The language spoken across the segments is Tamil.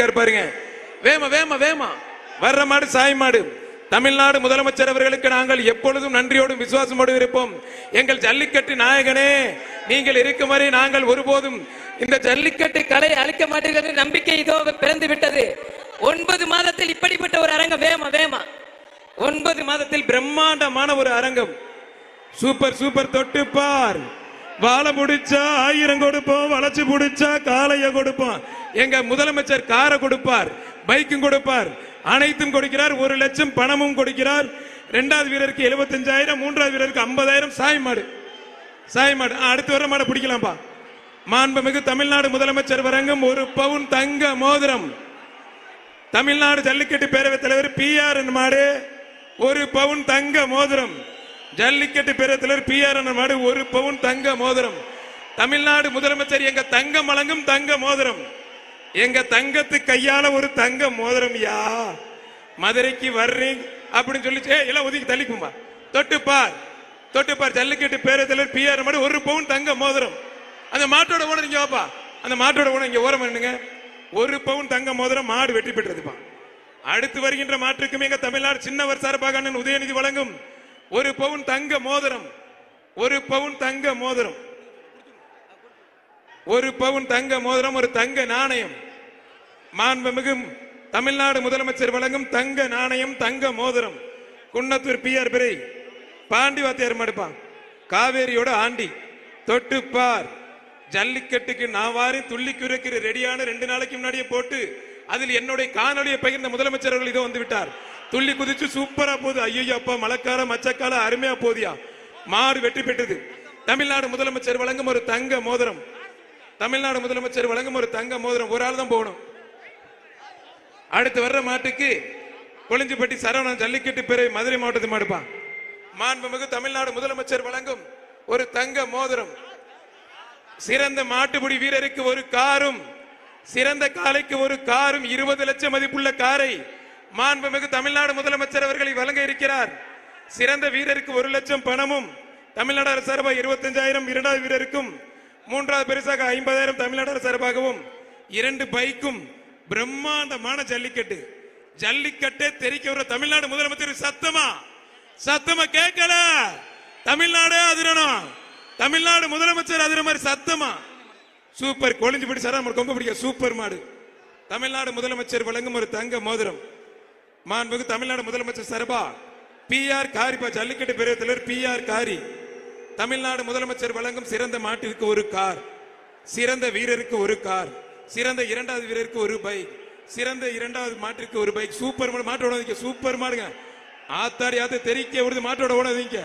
இருக்காரு பாருங்க. வேமா வேமா வேமா. வர்ற மாடு சாய் மாடு. தமிழ்நாடு முதலமைச்சர் அவர்களுக்கு நாங்கள் எப்பொழுதும் நன்றியோடும் விசுவாசமோடும் இருப்போம். எங்கள் ஜல்லிக்கட்டு நாயகனே நீங்கள் இருக்கும் வரை நாங்கள் ஒருபோதும் இந்த ஜல்லிக்கட்டு கலை அழிக்க மாட்டீர்கள் நம்பிக்கை இதோ பிறந்து விட்டது. ஒன்பது மாதத்தில் இப்படிப்பட்ட ஒரு அரங்கம் வேமா வேமா. ஒன்பது மாதத்தில் பிரம்மாண்டமான ஒரு அரங்கம். சூப்பர் சூப்பர் தொட்டு பார். வாழை முடிச்சா ஆயிரம் கொடுப்போம் வளைச்சு முடிச்சா காலைய கொடுப்போம். எங்க முதலமைச்சர் காரை கொடுப்பார் பைக்கும் கொடுப்பார் அனைத்தும் கொடுக்கிறார் ஒரு லட்சம் பணமும் கொடுக்கிறார். இரண்டாவது வீரருக்கு எழுபத்தஞ்சாயிரம் மூன்றாவது வீரருக்கு ஐம்பதாயிரம் சாய் மாடு. சாய் மாடு. ஆ, அடுத்து வர மாடை பிடிக்கலாம்பா. மாண்புமிகு தமிழ்நாடு முதலமைச்சர் வரங்கும் ஒரு பவுன் தங்க மோதிரம். தமிழ்நாடு ஜல்லிக்கட்டு பேரவைத் தலைவர் பி ஆர் மாடு ஒரு பவுன் தங்க மோதிரம். ஜல்லிக்கட்டு பேரவைத் தலைவர் பி ஆர் மாடு ஒரு பவுன் தங்க மோதிரம். தமிழ்நாடு முதலமைச்சர் எங்க தங்கம் வழங்கும் தங்க மோதிரம். எங்க தங்கத்து கையால ஒரு தங்க மோதிரம் யா? மதுரைக்கு வர்றீங்க அப்படின்னு சொல்லி எல்லாம் ஒதுக்கி தள்ளிக்கும்பா தொட்டுப்பார். தொட்டுப்பார் ஜல்லிக்கட்டு பேரவைத் தலைவர் பி ஆர் ஒரு பவுன் தங்க மோதிரம். அந்த மாட்டோட ஓனர் இங்க வாப்பா. அந்த மாட்டோட ஓனர் இங்க ஓரம் பண்ணுங்க ஒரு பவுன் தங்க மோதிரம் மாடு வெற்றி பெற்றதுப்பா. அடுத்து வருகின்ற மாற்றுக்கும் எங்க தமிழ்நாடு சின்னவர் சார்பாக அண்ணன் உதயநிதி வழங்கும் ஒரு பவுன் தங்க மோதிரம். ஒரு பவுன் தங்க மோதிரம். ஒரு பவுன் தங்க மோதிரம் ஒரு தங்க நாணயம். மாண்புமிகு தமிழ்நாடு முதலமைச்சர் வழங்கும் தங்க நாணயம் தங்க மோதிரம். குன்னத்தூர் பி ஆர் பிரை பாண்டி வாத்தியார் மடுப்பான் காவேரியோட ஆண்டி. தொட்டு பார் ஜல்லிக்கட்டுக்கு நான் வாரி துள்ளி குறைக்கிற ரெடியான ரெண்டு நாளைக்கு முன்னாடியே போட்டு அதில் என்னுடைய காணொலியை பகிர்ந்த முதலமைச்சர் அவர்கள் இதோ வந்து விட்டார். துள்ளி குதிச்சு சூப்பரா போகுது. ஐயோ அப்பா மழைக்கால மச்சக்கால அருமையா போதியா மாடு வெற்றி பெற்றது. தமிழ்நாடு முதலமைச்சர் வழங்கும் ஒரு தங்க மோதிரம். தமிழ்நாடு முதலமைச்சர் வழங்கும் ஒரு தங்க மோதிரம் ஒரு ஆள் தான் போகணும். அடுத்து வர்ற மாட்டுக்கு கொளிஞ்சிப்பட்டி சரவணன் ஜல்லிக்கட்டு பிறை மதுரை மாவட்டத்தை மாடுப்பான் மாண்புமிகு தமிழ்நாடு முதலமைச்சர் வழங்கும் ஒரு தங்க மோதிரம். சிறந்த மாட்டுப்பிடி வீரருக்கு ஒரு காரும் சிறந்த காலைக்கு ஒரு காரும் இருபது லட்சம் மதிப்புள்ள காரை மாண்புமிகு தமிழ்நாடு முதலமைச்சர் அவர்களை வழங்க இருக்கிறார். சிறந்த வீரருக்கு ஒரு லட்சம் பணமும் தமிழ்நாடு அரசு இருபத்தஞ்சாயிரம் இரண்டாவது வீரருக்கும் மூன்றாவது பெருசாக ஐம்பதாயிரம் தமிழ்நாடு சார்பாகவும் இரண்டு பைக்கும் பிரம்மாண்டமான ஜல்லிக்கட்டு. ஜல்லிக்கட்டே தெரிக்க வர தமிழ்நாடு முதலமைச்சர் சத்தமா? சத்தமா கேட்கல. தமிழ்நாடு அதிரணும். தமிழ்நாடு முதலமைச்சர் அதிர மாதிரி சத்தமா? சூப்பர் கொழிஞ்சு பிடிச்சாரா சரம் ரொம்ப பிடிக்கும் சூப்பர் மாடு. தமிழ்நாடு முதலமைச்சர் வழங்கும் ஒரு தங்க மோதிரம். மாண்புக்கு தமிழ்நாடு முதலமைச்சர் சரபா பி ஆர் காரிப்பா ஜல்லிக்கட்டு பேரவைத் பி ஆர் காரி. தமிழ்நாடு முதலமைச்சர் வழங்கும் சிறந்த மாட்டிற்கு ஒரு கார் சிறந்த வீரருக்கு ஒரு கார் சிறந்த இரண்டாவது வீரருக்கு ஒரு பைக் சிறந்த இரண்டாவது மாட்டிற்கு ஒரு பைக் சூப்பர் மாட்டோட ஓடாதீங்க சூப்பர் மாடுங்க. ஆத்தாடி ஆத்து தெரிக்க விடுது மாட்டோட ஓடாதீங்க.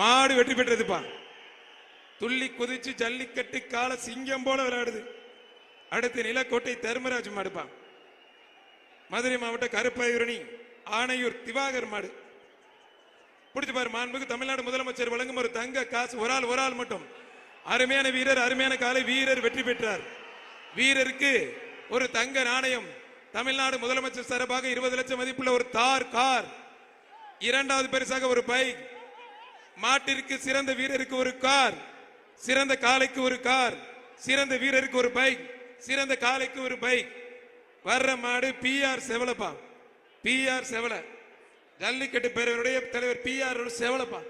மாடு வெற்றி பெற்றதுப்பா. துள்ளி குதிச்சு ஜல்லிக்கட்டு கால சிங்கம் போல விளையாடுது. அடுத்து நிலக்கோட்டை தர்மராஜ் மாடுப்பான் மதுரை மாவட்ட கருப்பாயூரணி ஆணையூர் திவாகர் மாடு. பிடிச்சு பாரு மாண்புக்கு தமிழ்நாடு முதலமைச்சர் வழங்கும் ஒரு தங்க காசு ஒரு ஆள் ஒரு ஆள் மட்டும். அருமையான வீரர் அருமையான காலை வீரர் வெற்றி பெற்றார். வீரருக்கு ஒரு தங்க நாணயம் தமிழ்நாடு முதலமைச்சர் சார்பாக இருபது லட்சம் மதிப்புள்ள ஒரு தார் கார். இரண்டாவது பரிசாக ஒரு பைக். மாட்டிற்கு சிறந்த வீரருக்கு ஒரு கார். சிறந்த காளைக்கு ஒரு கார். சிறந்த வீரருக்கு ஒரு பைக். சிறந்த காளைக்கு ஒரு பைக். வர்ற மாடு P R Sevalappa. P R செவலை. Jallikattu பேரவருடைய தலைவர் பி ஆர் செவலப்பா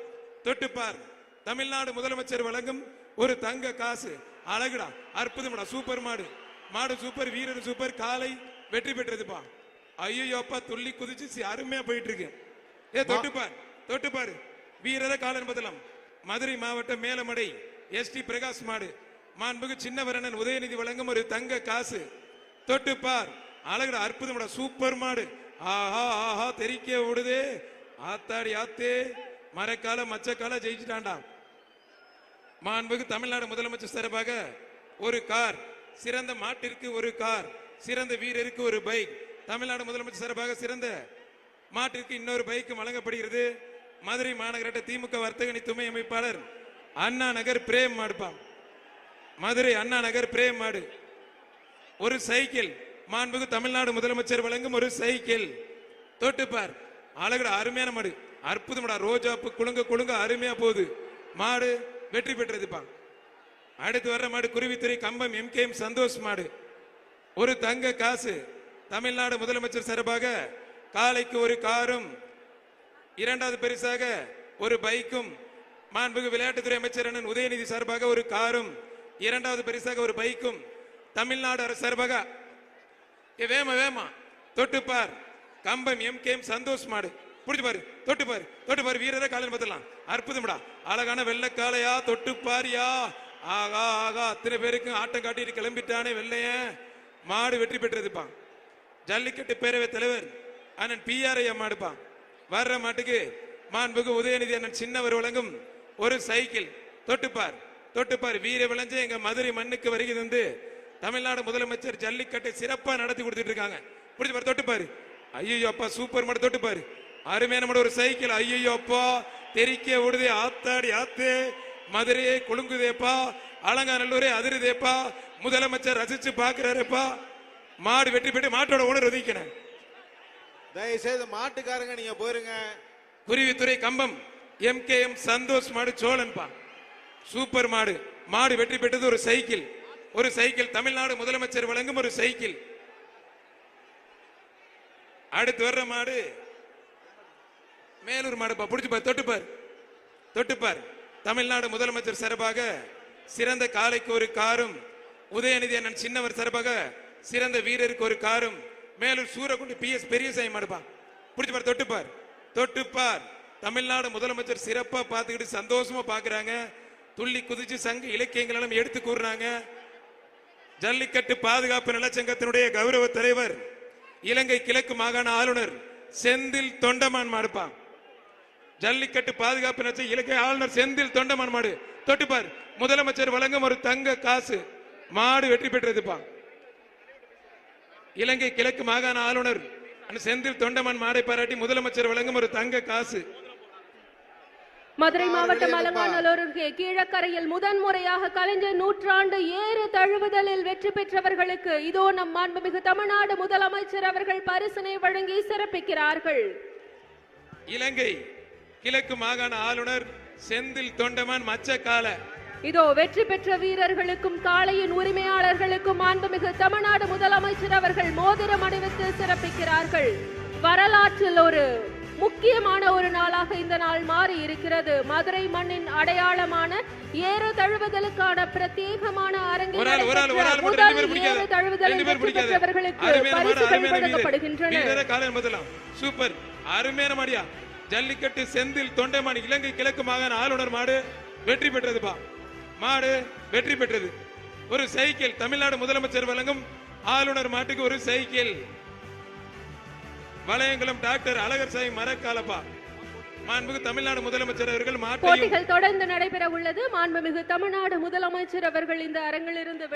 தொட்டுப்பார். தமிழ்நாடு முதலமைச்சர் வழங்கும் ஒரு தங்க காசு. அழகுடா அற்புதம்டா சூப்பர் மாடு. மாடு சூப்பர் வீரர் சூப்பர் காலை வெற்றி பெற்றதுப்பா. ஐயோப்பா துள்ளி குதிச்சு அருமையா போயிட்டு இருக்கு ஏ தொட்டுப்பார் தொட்டுப்பாரு. வீரர காலன் பதிலம் மதுரை மாவட்டம் மேலமடை எஸ் டி பிரகாஷ் மாடு. மாண்புக்கு சின்னவரணன் உதயநிதி வழங்கும் ஒரு தங்க காசு. தொட்டுப்பார் அழகுடா அற்புதம்டா சூப்பர் மாடு. ஆஹா ஆஹா தெரிக்க விடுது ஆத்தாடி ஆத்தே. மரக்கால மச்சக்கால ஜெயிச்சுட்டாண்டா மாண்புக்கு தமிழ்நாடு முதலமைச்சர் சார்பாக ஒரு கார் சிறந்த மாட்டிற்கு ஒரு கார் சிறந்த வீரருக்கு ஒரு பைக் தமிழ்நாடு முதலமைச்சர் சார்பாக சிறந்த மாட்டிற்கு இன்னொரு பைக் வழங்கப்படுகிறது. மதுரை மாநகராட்ட திமுக வர்த்தகணி துணை அமைப்பாளர் அண்ணா நகர் பிரேம் மாடுப்பான் மதுரை அண்ணா நகர் பிரேம் மாடு. ஒரு சைக்கிள் மாண்புக்கு தமிழ்நாடு முதலமைச்சர் வழங்கும் ஒரு சைக்கிள். தொட்டுப்பார். அழகுடா அருமையான மாடு. அற்புதமடா ரோஜாப்பு குலுங்க குலுங்க அருமையா போகுது. மாடு வெற்றி பெற்றதுப்பா. அடுத்து வர்ற மாடு குருவித்துறை கம்பம் எம்கேஎம் சந்தோஷ் மாடு. ஒரு தங்க காசு. தமிழ்நாடு முதலமைச்சர் சார்பாக காலைக்கு ஒரு காரும் இரண்டாவது பரிசாக ஒரு பைக்கும் மாண்புகு விளையாட்டுத்துறை அமைச்சர் அண்ணன் உதயநிதி சார்பாக ஒரு காரும் இரண்டாவது பரிசாக ஒரு பைக்கும் தமிழ்நாடு அரசு சார்பாக ஏ வேமா வேமா. தொட்டுப்பார் கம்பம் எம் கேம் சந்தோஷ் மாடு. புடிச்சு பாரு. தொட்டு பாரு. தொட்டு பாரு வீரரை காலையில் பார்த்துலாம் அற்புதம்டா. அழகான வெள்ளக்காலையா தொட்டு பாரியா ஆகா ஆகா. அத்தனை பேருக்கும் ஆட்டம் காட்டிட்டு கிளம்பிட்டானே வெள்ளையன். மாடு வெற்றி பெற்றதுப்பான் ஜல்லிக்கட்டு பேரவை தலைவர் அண்ணன் பிஆர்ஐ மாடுப்பான் வர்ற மாட்டுக்கு மாண்புக்கு உதயநிதி அண்ணன் சின்னவர் வழங்கும் ஒரு சைக்கிள். தொட்டுப்பார் தொட்டுப்பார் வீர விளைஞ்சு எங்க மதுரை மண்ணுக்கு வருகிறது வந்து தமிழ்நாடு முதலமைச்சர் ஜல்லிக்கட்டை சிறப்பா நடத்தி கொடுத்துட்டு இருக்காங்க பிடிச்சு பாரு. தொட்டுப்பாரு ஐயோ அப்பா சூப்பர் மாடு தொட்டுப்பாரு அருமையான மாடு ஒரு சைக்கிள். ஐயோ அப்பா தெறிக்க விடுதே ஆத்தாடி ஆத்தே. மதுரையை குலுங்குதேப்பா அலங்காநல்லூரே அதிருதேப்பா. முதலமைச்சர் ரசிச்சு பாக்குறாருப்பா. மாடு வெற்றி பெற்று மாட்டோட ஓனர் ஒதுக்கினேன் தயவு செய்து மாட்டுக்காரங்க நீங்க போயிருங்க. Kuruvithurai Kambam M K M Santhosh மாடு சோழன்பா. சூப்பர் மாடு. மாடு வெற்றி பெற்றது ஒரு சைக்கிள். ஒரு சைக்கிள் தமிழ்நாடு முதலமைச்சர் வழங்கும் ஒரு சைக்கிள். அடுத்து வர்ற மாடு. மேலூர் மாடுப்பா பிடிச்சுப்பார் தொட்டுப்பார் தொட்டுப்பார் தமிழ்நாடு முதலமைச்சர் சார்பாக சிறந்த காலைக்கு ஒரு காரும் உதயநிதி அண்ணன் சின்னவர் சார்பாக சிறந்த வீரருக்கு ஒரு காரும் மேலூர் சூரக்குண்டு பி எஸ் பெரியசாமி மாடுப்பா பிடிச்சுப்பார் பார் தொட்டுப்பார் தொட்டுப்பார் தமிழ்நாடு முதலமைச்சர் சிறப்பாக பார்த்துக்கிட்டு சந்தோஷமா பார்க்குறாங்க துள்ளி குதிச்சு சங்க இலக்கியங்களெல்லாம் எடுத்து கூறுறாங்க. ஜல்லிக்கட்டு பாதுகாப்பு நலச்சங்கத்தினுடைய கௌரவ தலைவர் இலங்கை கிழக்கு மாகாண ஆளுநர் செந்தில் தொண்டமான் மாடுப்பான் ஜல்லிக்கட்டு பாதுகாப்பு நச்ச இலங்கை ஆளுநர் செந்தில் தொண்டமான் மாடு. தொட்டுப்பார் முதலமைச்சர் வழங்கும் ஒரு தங்க காசு மாடு வெற்றி பெற்றதுப்பா. இலங்கை கிழக்கு மாகாண ஆளுநர் செந்தில் தொண்டமான் மாடை பாராட்டி முதலமைச்சர் வழங்கும் ஒரு தங்க காசு மதுரை மாவட்டம் வெளியேறுப்பா. அலங்காநல்லூர் அருகே கீழக்கரையில் முதன்முறையாக கலைஞர் நூற்றாண்டு ஏறு தழுவுதலில் வெற்றி பெற்றவர்களுக்கு இதோ நம் மாண்புமிகு தமிழ்நாடு முதலமைச்சர் அவர்கள் பரிசினை வழங்கி சிறப்பிக்கிறார்கள் இலங்கை கிழக்கு மாகாண ஆளுநர் செந்தில் தொண்டமான் மச்சக்கால இதோ வெற்றி பெற்ற வீரர்களுக்கும் காளையின் உரிமையாளர்களுக்கும் மாண்புமிகு தமிழ்நாடு முதலமைச்சர் அவர்கள் மோதிரம் அணிவித்து சிறப்பிக்கிறார்கள் வரலாற்றில் ஒரு முக்கியமான ஒரு நாளாக இந்த நாள் மாறி இருக்கிறது. மதுரை மண்ணின் அடையாளமான ஏறு தழுவுதலுக்கான பிரத்யேகமான சூப்பர். அருமையான மாடியா. ஜல்லிக்கட்டு செந்தில் தொண்டைமான் இலங்கை கிழக்கு மாகாண ஆளுநர் மாடு வெற்றி பெற்றதுப்பா. மாடு வெற்றி பெற்றது. ஒரு சைக்கிள் தமிழ்நாடு முதலமைச்சர் வழங்கும் ஆளுநர் மாட்டுக்கு ஒரு சைக்கிள். வளையங்குளம் டாக்டர் அழகர் சாமி மரக்காலப்பா. மாண்புமிகு தமிழ்நாடு முதலமைச்சர் அவர்கள் மாட்டையும் போட்டிகள் தொடர்ந்து நடைபெற உள்ளது. மாண்புமிகு தமிழ்நாடு முதலமைச்சர் அவர்கள் இந்த அரங்கிலிருந்து